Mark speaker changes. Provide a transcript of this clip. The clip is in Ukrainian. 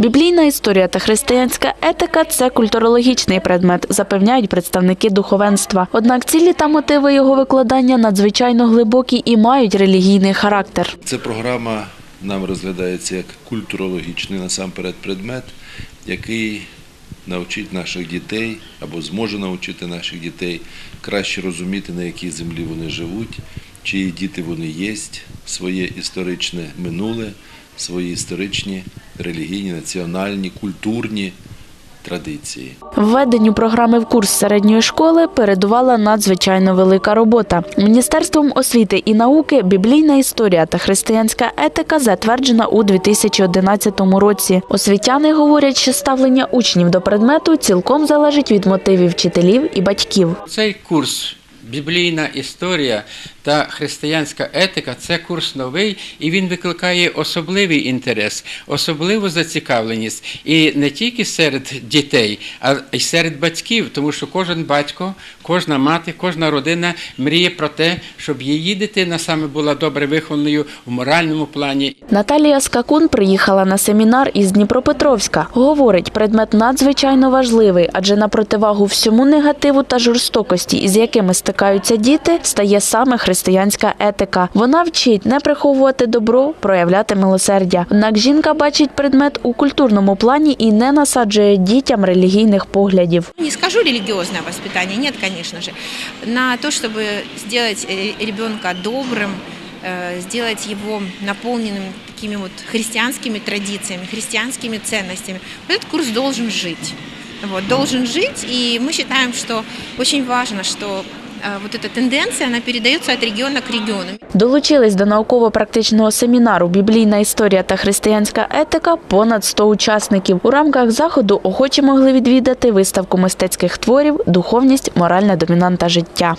Speaker 1: Біблійна історія та християнська етика це культурологічний предмет, запевняють представники духовенства. Однак цілі та мотиви його викладання надзвичайно глибокі і мають релігійний характер.
Speaker 2: Ця програма нам розглядається як культурологічний насамперед предмет, який навчить наших дітей або зможе навчити наших дітей краще розуміти, на якій землі вони живуть, чиї діти вони є, своє історичне минуле, свої історичні, релігійні, національні, культурні традиції.
Speaker 1: Введенню програми в курс середньої школи передувала надзвичайно велика робота. Міністерством освіти і науки біблійна історія та християнська етика затверджена у 2011 році. Освітяни говорять, що ставлення учнів до предмету цілком залежить від мотивів вчителів і батьків.
Speaker 3: Цей курс Біблійна історія та християнська етика це курс новий, і він викликає особливий інтерес, особливу зацікавленість і не тільки серед дітей, а й серед батьків, тому що кожен батько, кожна мати, кожна родина мріє про те, щоб її дитина саме була добре вихованою в моральному плані
Speaker 1: Наталія Скакун приїхала на семінар із Дніпропетровська. Говорить, предмет надзвичайно важливий, адже на противагу всьому негативу та жорстокості, із якими стикаються діти, стає саме християнська етика. Вона вчить не приховувати добро, проявляти милосердя. Однак жінка бачить предмет у культурному плані і не насаджує дітям релігійних поглядів.
Speaker 4: Не скажу религиозное воспитание, нет, конечно же. На то, чтобы сделать э, ребенка добрым, э, сделать его наполненным такими вот христианскими традициями, христианскими ценностями, этот курс должен жить. Вот, должен жить, и мы считаем, что очень важно, что э, вот эта тенденция, она передается от региона к региону.
Speaker 1: Долучились до науково-практичного семінару Біблійна історія та християнська етика понад 100 учасників. У рамках заходу охочі могли відвідати виставку мистецьких творів Духовність, моральна домінанта життя.